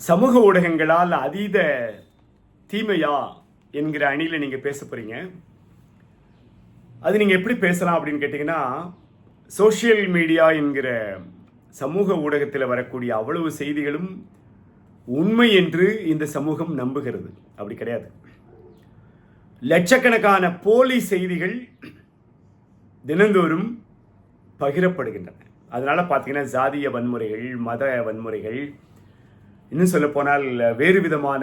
சமூக ஊடகங்களால் அதீத தீமையா என்கிற அணியில் நீங்கள் பேச போகிறீங்க அது நீங்கள் எப்படி பேசலாம் அப்படின்னு கேட்டிங்கன்னா சோஷியல் மீடியா என்கிற சமூக ஊடகத்தில் வரக்கூடிய அவ்வளவு செய்திகளும் உண்மை என்று இந்த சமூகம் நம்புகிறது. அப்படி கிடையாது. லட்சக்கணக்கான போலி செய்திகள் தினந்தோறும் பகிரப்படுகின்றன. அதனால் பார்த்தீங்கன்னா ஜாதிய வன்முறைகள் மத வன்முறைகள் இன்னும் சொல்ல போனால் வேறு விதமான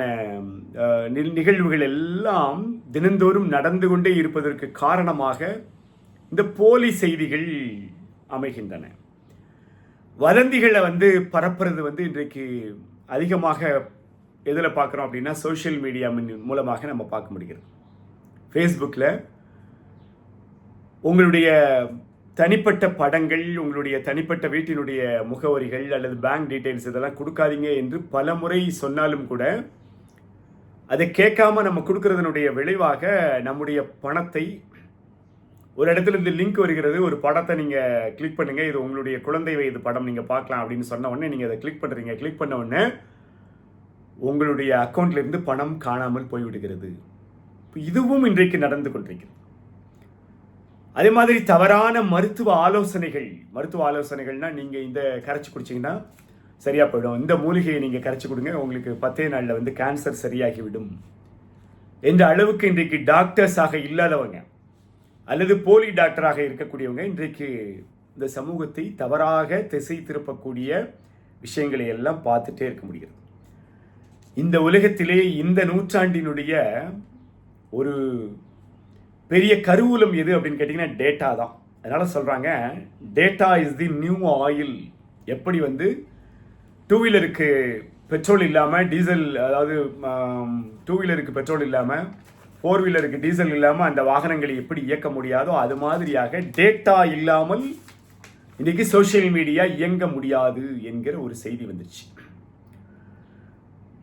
நிகழ்வுகள் எல்லாம் தினந்தோறும் நடந்து கொண்டே இருப்பதற்கு காரணமாக இந்த போலி செய்திகள் அமைகின்றன. வதந்திகளை வந்து பரப்புறது வந்து இன்றைக்கு அதிகமாக எதில் பார்க்குறோம் அப்படின்னா சோஷியல் மீடியா மூலமாக நம்ம பார்க்க முடிகிறது. ஃபேஸ்புக்கில் உங்களுடைய தனிப்பட்ட படங்கள் உங்களுடைய தனிப்பட்ட வீட்டினுடைய முகவரிகள் அல்லது பேங்க் டீட்டெயில்ஸ் இதெல்லாம் கொடுக்காதீங்க என்று பல முறை சொன்னாலும் கூட அதை கேட்காம நம்ம கொடுக்கறதனுடைய விளைவாக நம்முடைய பணத்தை ஒரு இடத்துல இருந்து லிங்க் வருகிறது ஒரு படத்தை நீங்கள் கிளிக் பண்ணுங்கள் இது உங்களுடைய குழந்தை வயது படம் நீங்கள் பார்க்கலாம் அப்படின்னு சொன்ன உடனே நீங்கள் அதை கிளிக் பண்ணுறீங்க கிளிக் பண்ண உடனே உங்களுடைய அக்கௌண்ட்லேருந்து பணம் காணாமல் போய்விடுகிறது. இதுவும் இன்றைக்கு நடந்து கொண்டிருக்கிறது. அதே மாதிரி தவறான மருத்துவ ஆலோசனைகள் மருத்துவ ஆலோசனைகள்னால் நீங்கள் இந்த கரைச்சி குடிச்சிங்கன்னா சரியாக போயிடும். இந்த மூலிகையை நீங்கள் கரைச்சி கொடுங்க உங்களுக்கு பத்தே நாளில் வந்து கேன்சர் சரியாகிவிடும். என்ற அளவுக்கு இன்றைக்கு டாக்டர்ஸாக இல்லாதவங்க அல்லது போலி டாக்டராக இருக்கக்கூடியவங்க இன்றைக்கு இந்த சமூகத்தை தவறாக திசை திருப்பக்கூடிய விஷயங்களை எல்லாம் பார்த்துட்டே இருக்க முடிகிறது. இந்த உலகத்திலே இந்த நூற்றாண்டினுடைய ஒரு பெரிய கருவூலம் எது அப்படின்னு கேட்டிங்கன்னா டேட்டா தான். அதனால் சொல்கிறாங்க data is the new oil எப்படி வந்து டூ வீலருக்கு பெட்ரோல் இல்லாமல் டீசல் அதாவது டூ வீலருக்கு பெட்ரோல் இல்லாமல் ஃபோர் வீலருக்கு டீசல் இல்லாமல் அந்த வாகனங்களை எப்படி இயக்க முடியாதோ அது மாதிரியாக டேட்டா இல்லாமல் இன்றைக்கி சோஷியல் மீடியா இயங்க முடியாது என்கிற ஒரு செய்தி வந்துச்சு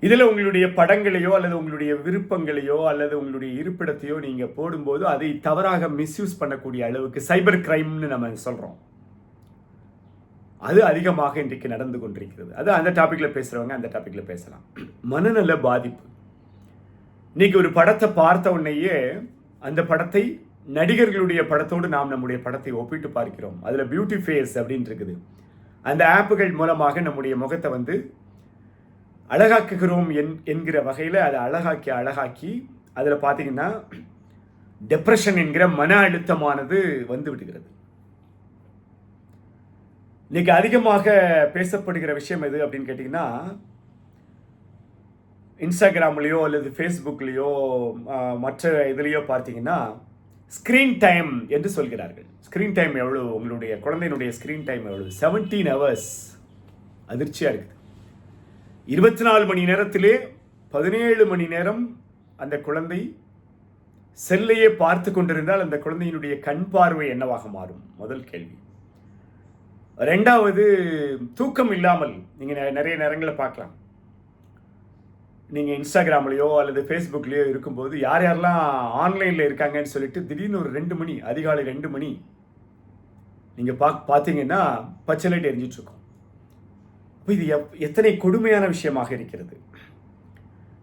இதில் உங்களுடைய படங்களையோ அல்லது உங்களுடைய விருப்பங்களையோ அல்லது உங்களுடைய இருப்பிடத்தையோ நீங்கள் போடும்போது அதை தவறாக மிஸ்யூஸ் பண்ணக்கூடிய அளவுக்கு சைபர் கிரைம்னு நம்ம சொல்கிறோம் அது அதிகமாக இன்றைக்கு நடந்து கொண்டிருக்கிறது. அது அந்த டாப்பிக்கில் பேசுகிறவங்க அந்த டாப்பிக்கில் பேசலாம். மனநல பாதிப்பு. இன்னைக்கு ஒரு படத்தை பார்த்த உடனேயே அந்த படத்தை நடிகர்களுடைய படத்தோடு நாம் நம்முடைய படத்தை ஒப்பிட்டு பார்க்கிறோம். அதில் பியூட்டி ஃபேஸ் அப்படின்னு இருக்குது. அந்த ஆப்புகள் மூலமாக நம்முடைய முகத்தை வந்து அழகாக்குகிறோம் என் என்கிற வகையில் அதை அழகாக்கி அழகாக்கி அதில் பார்த்தீங்கன்னா டெப்ரெஷன் என்கிற மன அழுத்தமானது வந்து விடுகிறது. இன்னைக்கு அதிகமாக பேசப்படுகிற விஷயம் எது அப்படின்னு கேட்டிங்கன்னா இன்ஸ்டாகிராம்லேயோ அல்லது ஃபேஸ்புக்லேயோ மற்ற இதுலேயோ பார்த்தீங்கன்னா ஸ்க்ரீன் டைம் என்று சொல்கிறார்கள். ஸ்க்ரீன் டைம் எவ்வளோ உங்களுடைய குழந்தையினுடைய ஸ்க்ரீன் டைம் எவ்வளோ செவன்டீன் ஹவர்ஸ் அதிர்ச்சியாக இருக்குது. இருபத்தி நாலு மணி நேரத்திலே பதினேழு மணி நேரம் அந்த குழந்தை செல்லையே பார்த்து கொண்டிருந்தால் அந்த குழந்தையினுடைய கண் பார்வை என்னவாக மாறும்? முதல் கேள்வி. ரெண்டாவது தூக்கம் இல்லாமல் நீங்கள் நிறைய நேரங்களில் பார்க்கலாம். நீங்கள் இன்ஸ்டாகிராம்லேயோ அல்லது ஃபேஸ்புக்லேயோ இருக்கும்போது யார் யாரெல்லாம் ஆன்லைனில் இருக்காங்கன்னு சொல்லிட்டு திடீர்னு ஒரு ரெண்டு மணி அதிகாலை ரெண்டு மணி நீங்கள் பா பார்த்தீங்கன்னா பச்சை லைட் எரிஞ்சிட்ருக்கோம் அப்போ இது எப் எத்தனை கொடுமையான விஷயமாக இருக்கிறது?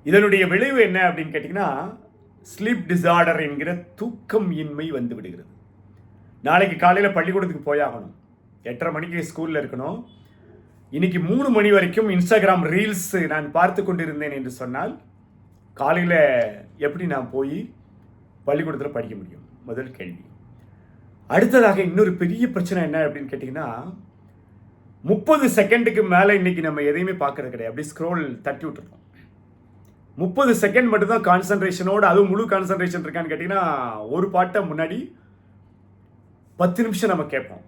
இதனுடைய விளைவு என்ன அப்படின்னு கேட்டிங்கன்னா ஸ்லீப் டிசார்டர் என்கிற தூக்கம் இன்மை வந்து விடுகிறது. நாளைக்கு காலையில் பள்ளிக்கூடத்துக்கு போயாகணும். எட்டரை மணிக்கு ஸ்கூலில் இருக்கணும். இன்னைக்கு மூணு மணி வரைக்கும் இன்ஸ்டாகிராம் ரீல்ஸ் நான் பார்த்து கொண்டிருந்தேன் என்று சொன்னால் காலையில் எப்படி நான் போய் பள்ளிக்கூடத்தில் படிக்க முடியும்? முதல் கேள்வி. அடுத்ததாக இன்னொரு பெரிய பிரச்சனை என்ன அப்படின்னு கேட்டிங்கன்னா முப்பது செகண்டுக்கு மேலே இன்னைக்கு நம்ம எதையுமே பார்க்கறது கிடையாது. அப்படியே ஸ்க்ரோல் தட்டி விட்டுருக்கோம் முப்பது செகண்ட் மட்டும்தான் கான்சன்ட்ரேஷனோட அதுவும் முழு கான்சன்ட்ரேஷன் இருக்கான்னு கேட்டிங்கன்னா ஒரு பாட்டை முன்னாடி பத்து நிமிஷம் நம்ம கேட்போம்.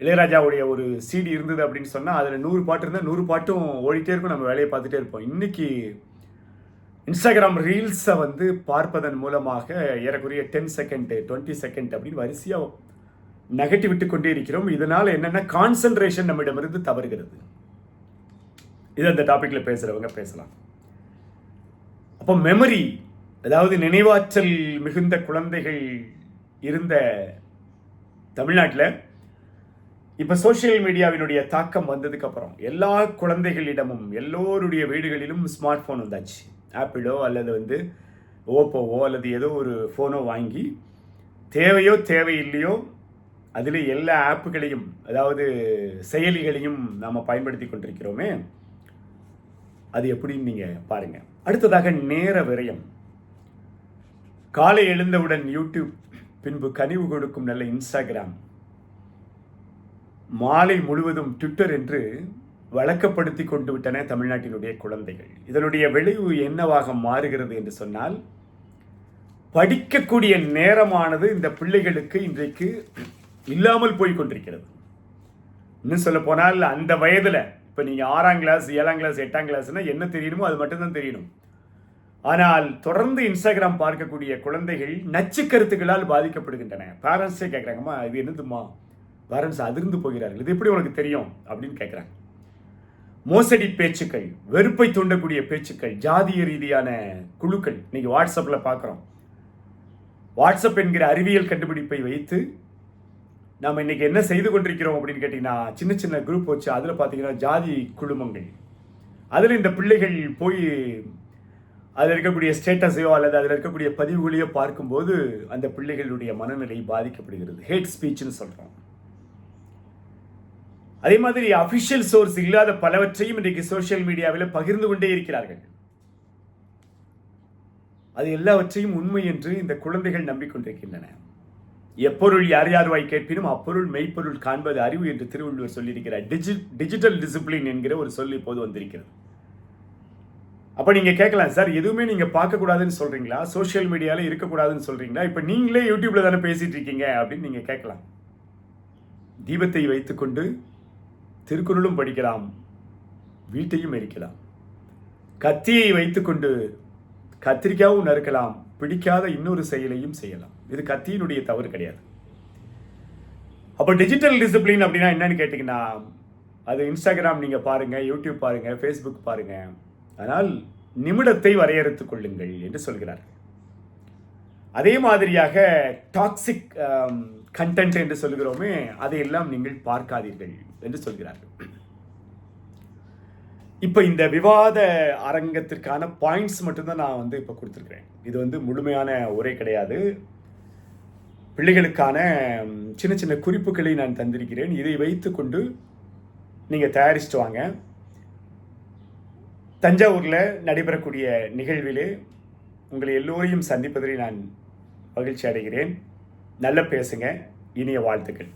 இளையராஜாவுடைய ஒரு சீடி இருந்தது அப்படின்னு சொன்னால் அதில் நூறு பாட்டு இருந்தால் நூறு பாட்டும் ஓடிட்டே இருக்கும் நம்ம வேலையை பார்த்துட்டே இருப்போம். இன்னைக்கு இன்ஸ்டாகிராம் ரீல்ஸை வந்து பார்ப்பதன் மூலமாக ஏறக்குறைய டென் செகண்ட் டுவெண்ட்டி செகண்ட் அப்படின்னு வரிசையாக நகட்டி விட்டு கொண்டே இருக்கிறோம். இதனால் என்னென்ன கான்சன்ட்ரேஷன் நம்மிடமிருந்து தவறுகிறது. இது அந்த டாப்பிக்கில் பேசுகிறவங்க பேசலாம். அப்போ மெமரி அதாவது நினைவாற்றல் மிகுந்த குழந்தைகள் இருந்த தமிழ்நாட்டில் இப்போ சோஷியல் மீடியாவினுடைய தாக்கம் வந்ததுக்கப்புறம் எல்லா குழந்தைகளிடமும் எல்லோருடைய வீடுகளிலும் ஸ்மார்ட் ஃபோன் வந்தாச்சு. ஆப்பிளோ அல்லது வந்து ஓப்போவோ அல்லது ஏதோ ஒரு ஃபோனோ வாங்கி தேவையோ தேவையில்லையோ அதில் எல்லா ஆப்புகளையும் அதாவது செயலிகளையும் நாம் பயன்படுத்தி கொண்டிருக்கிறோமே. அது எப்படின்னு நீங்கள் பாருங்கள் அடுத்ததாக நேர விரயம். காலை எழுந்தவுடன் யூடியூப் பின்பு கனிவு கொடுக்கும் நல்ல இன்ஸ்டாகிராம் மாலை முழுவதும் ட்விட்டர் என்று வழக்கப்படுத்தி கொண்டு விட்டன தமிழ்நாட்டினுடைய குழந்தைகள். இதனுடைய விளைவு என்னவாக மாறுகிறது என்று சொன்னால் படிக்கக்கூடிய நேரமானது இந்த பிள்ளைகளுக்கு இன்றைக்கு இல்லாமல் போய்கொண்டிருக்கிறது இன்னும் சொல்ல போனால் அந்த வயதில் இப்போ நீங்கள் ஆறாம் கிளாஸ் ஏழாம் கிளாஸ் எட்டாம் கிளாஸ்னால் என்ன தெரியணுமோ அது மட்டும்தான் தெரியணும். ஆனால் தொடர்ந்து இன்ஸ்டாகிராம் பார்க்கக்கூடிய குழந்தைகள் நச்சு கருத்துக்களால் பாதிக்கப்படுகின்றன. பேரண்ட்ஸே கேட்குறாங்கம்மா இது என்னதுமா பேரண்ட்ஸ் அதிர்ந்து போகிறார்கள். இது எப்படி உனக்கு தெரியும்? அப்படின்னு கேட்குறாங்க மோசடி பேச்சுக்கள் வெறுப்பை தூண்டக்கூடிய பேச்சுக்கள் ஜாதிய ரீதியான குழுக்கள். இன்னைக்கு வாட்ஸ்அப்பில் பார்க்குறோம் வாட்ஸ்அப் என்கிற அறிவியல் கண்டுபிடிப்பை வைத்து நாம் இன்னைக்கு என்ன செய்து கொண்டிருக்கிறோம் அப்படின்னு கேட்டிங்கன்னா சின்ன சின்ன குரூப் வச்சு அதில் பார்த்தீங்கன்னா ஜாதி குழுமங்கள். அதில் இந்த பிள்ளைகள் போய் அதில் இருக்கக்கூடிய ஸ்டேட்டஸையோ அல்லது அதில் இருக்கக்கூடிய பதிவுகளையோ பார்க்கும்போது அந்த பிள்ளைகளுடைய மனநிலை பாதிக்கப்படுகிறது. ஹேட் ஸ்பீச்னு சொல்கிறோம் அதே மாதிரி அஃபிஷியல் சோர்ஸ் இல்லாத பலவற்றையும் இன்றைக்கு சோஷியல் மீடியாவில் பகிர்ந்து கொண்டே இருக்கிறார்கள். அது எல்லாவற்றையும் உண்மை என்று இந்த குழந்தைகள் நம்பிக்கொண்டிருக்கின்றன. எப்பொருள் யார் யார்வாய் கேட்பினும் அப்பொருள் மெய்ப்பொருள் காண்பது அறிவு என்று திருவள்ளுவர் சொல்லியிருக்கிறார். டிஜி டிஜிட்டல் டிசிப்ளின் என்கிற ஒரு சொல் இப்போது வந்திருக்கிறது. அப்போ நீங்கள் கேட்கலாம் சார் எதுவுமே நீங்கள் பார்க்கக்கூடாதுன்னு சொல்கிறீங்களா சோஷியல் மீடியாவில் இருக்கக்கூடாதுன்னு சொல்கிறீங்களா இப்போ நீங்களே யூடியூப்பில் தானே பேசிகிட்டு இருக்கீங்க அப்படின்னு நீங்கள் கேட்கலாம். தீபத்தை வைத்துக்கொண்டு திருக்குறளும் படிக்கலாம் வீட்டையும் எரிக்கலாம். கத்தியை வைத்துக்கொண்டு கத்திரிக்காவும் நறுக்கலாம் பிடிக்காத இன்னொரு செயலையும் செய்யலாம். இது கத்தியினுடைய தவறு கிடையாது. அப்போ டிஜிட்டல் டிசிப்ளின் அப்படின்னா என்னன்னு கேட்டிங்கன்னா அது இன்ஸ்டாகிராம் நீங்கள் பாருங்கள் யூடியூப் பாருங்கள் ஃபேஸ்புக் பாருங்கள் ஆனால் நிமிடத்தை வரையறுத்துக் கொள்ளுங்கள் என்று சொல்கிறார் அதே மாதிரியாக டாக்ஸிக் கண்டென்ட் என்று சொல்கிறோமே அதையெல்லாம் நீங்கள் பார்க்காதீர்கள் என்று சொல்கிறார்கள். இப்போ இந்த விவாத அரங்கத்திற்கான பாயிண்ட்ஸ் மட்டும்தான் நான் வந்து இப்போ கொடுத்துருக்குறேன். இது வந்து முழுமையான உரை கிடையாது. பிள்ளைகளுக்கான சின்ன சின்ன குறிப்புகளை நான் தந்திருக்கிறேன். இதை வைத்துக்கொண்டு நீங்கள் தயாரிச்சுட்டு வாங்க. தஞ்சாவூரில் நடைபெறக்கூடிய நிகழ்விலே உங்களை எல்லோரையும் சந்திப்பதில் நான் மகிழ்ச்சி அடைகிறேன். நல்ல பேசுங்க. இனிய வாழ்த்துக்கள்.